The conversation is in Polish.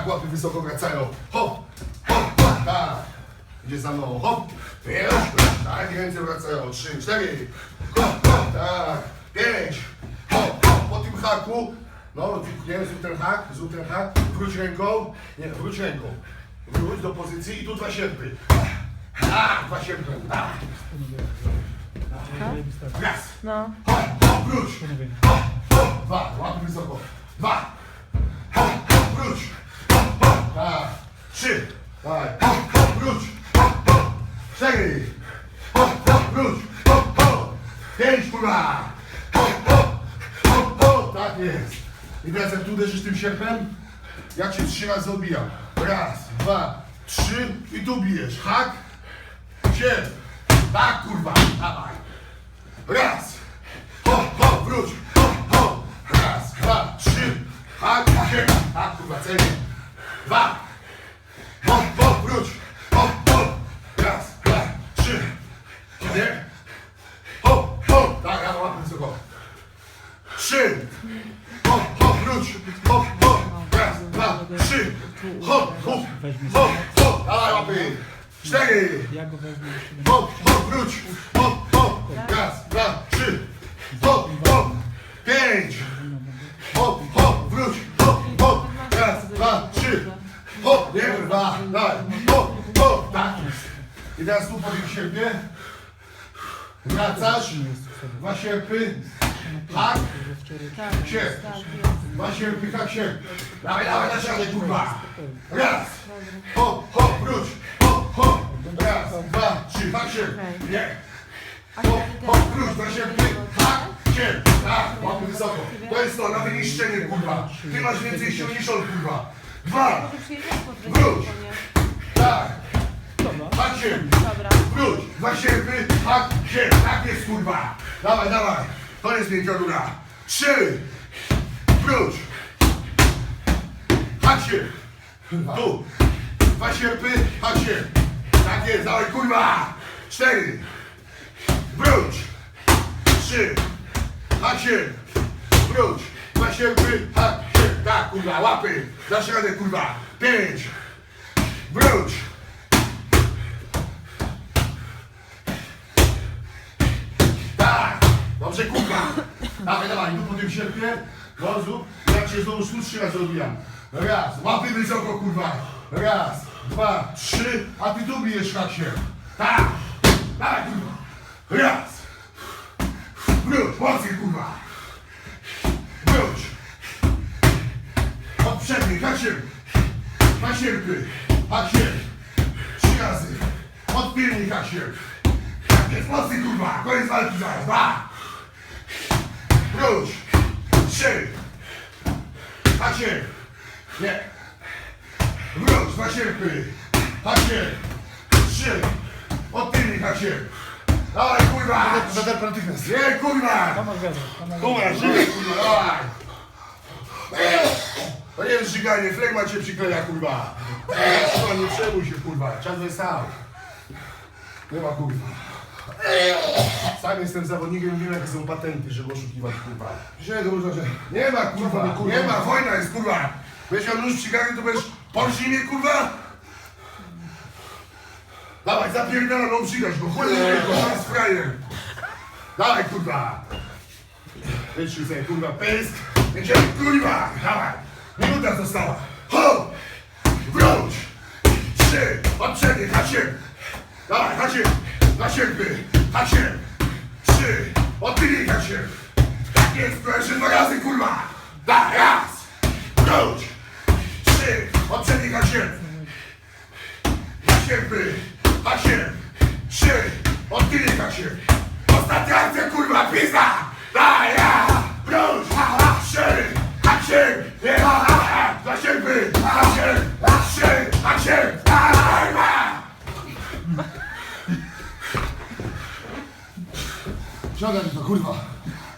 Tak, łapy wysoko wracają. Hop, hop, hop, tak. Idzie za mną, hop. Już, tak, i ręce wracają. Trzy, cztery. Hop, hop, tak. Pięć. Hop, hop, po tym haku. No, nie, zrób ten hak, zrób ten hak. Wróć ręką. Nie, wróć ręką. Wróć do pozycji i tu dwa sierpy. Tak, dwa sierpy. Tak. Raz. No. Hop, hop, wróć. Hop, hop, dwa, łapy wysoko. Dwa. Hop, hop, wróć. Hop, hop, tak. Trzy. Dawaj. Hop, hop, wróć. Hop, Cztery. Hop, hop, wróć. Hop, hop. Pięć, kurwa. Hop, hop. Hop, hop. Tak jest. I teraz jak tu uderzysz tym sierpem, ja cię trzy razy odbijam. Raz, dwa, trzy i tu bijesz. Hak. Sierp. Tak, kurwa. Dawaj. Raz. Hop, hop, wróć. Hop, hop. Raz, dwa, trzy. Hak, sierp. Tak, kurwa, celnie. Dwa. Hop, hop, wróć. Hop, hop. Raz, dwa, trzy. Cztery. Hop, hop. Tak, ja łapę wysoko. Trzy. Hop, hop, wróć. Hop, hop. Raz, dwa, trzy. Hop, hop. Hop, hop. Dawaj łapy. Cztery. Hop, hop, wróć. Hop, hop. Raz, dwa, trzy. Hop, hop. Pięć. Hop, hop, wróć. Hop, hop. Raz, dwa, trzy. Hop, nie, dwa, dawaj. Hop, hop. Tak. I teraz tu po tym sierpie. Wracasz. Dwa sierpy. Hak. Tak, tak, jest. Dwa sierpy, hak, sierp. Dawaj, dawaj, na siadę, kurwa. Raz. Hop, hop, wróć. Hop, hop. Raz, dwa, trzy, hak, sierp. Nie. Hop, hop, wróć, na sierpy. Hak, sierp. Tak, łapy wysoko. To jest to, na wyniszczenie, kurwa. Ty masz więcej sił niż on, kurwa. Dwa. Wróć. Tak. Sierp. Dobra. Wróć. Dwa sierpy. Hak, sierp. Tak jest, kurwa. Dawaj, dawaj. To jest piękna rura. Trzy. Wróć. Hak, sierp. Tu. Dwa sierpy. Hak, sierp. Tak jest, dawaj, kurwa. Cztery. Wróć. Trzy. Hak, sierp. Wróć. Dwa sierpy. Hak, sierp. Tak, kurwa, łapy. Radę, kurwa. Pięć. Wróć. Dawaj, dawaj, tu po tym sierpie, rozum, ja cię znowu tu trzy razy odbijam. Raz, łapy wysoko, kurwa. Raz, dwa, trzy, a ty tu bijesz hasie. Tak! Dawaj, kurwa. Raz. Wróć, mocniej, kurwa. Wróć. Od przedniej, hasie. Na sierpy, hasie. Trzy razy. Od tylnej hasie. Tak jest mocny kurwa, koniec walki zaraz, dwa. Wróć. Trzy. Hacie. Nie. Wróć, na sierpy. Hacie. Trzy. Od tylnej hacie. Dawaj kurwa. Zadar natychmiast. Nie kurwa. Kurwa, żygaj kurwa, dawaj. To nie jest żyganie, flegma cię przykleja kurwa. Kurwa, nie przejmuj się kurwa, czas wystał. Nie ma kurwa. Sam jestem zawodnikiem, wiem jakie są patenty, żeby oszukiwać kurwa. Dzisiaj to można, że... Nie ma kurwa, nie ma, wojna jest kurwa. Będziesz miał nóż przygany, to będziesz mnie kurwa. Dawaj, zapierdalam, no przygasz go, chuj nie to jest frajer. Dawaj kurwa. Wytrzyj sobie kurwa pysk. Będziemy kurwa, dawaj. Minuta została. Ho! Wróć! Trzy, od przedniej, hacie. Dawaj, hacie. Hasierby, hasier, trzy, odbili hasier. Tak jest, to jeszcze dwa razy, kurwa. Da, raz, wróć, trzy, odbili hasier. Hasierby, hasier, trzy, odbili hasier. Ostatnia akcja, kurwa, pizda. Da, ja, wróć, ha, ha, trzy, hasier, nie, hasier, hasier, hasier, hasier. Siadaj, to kurwa.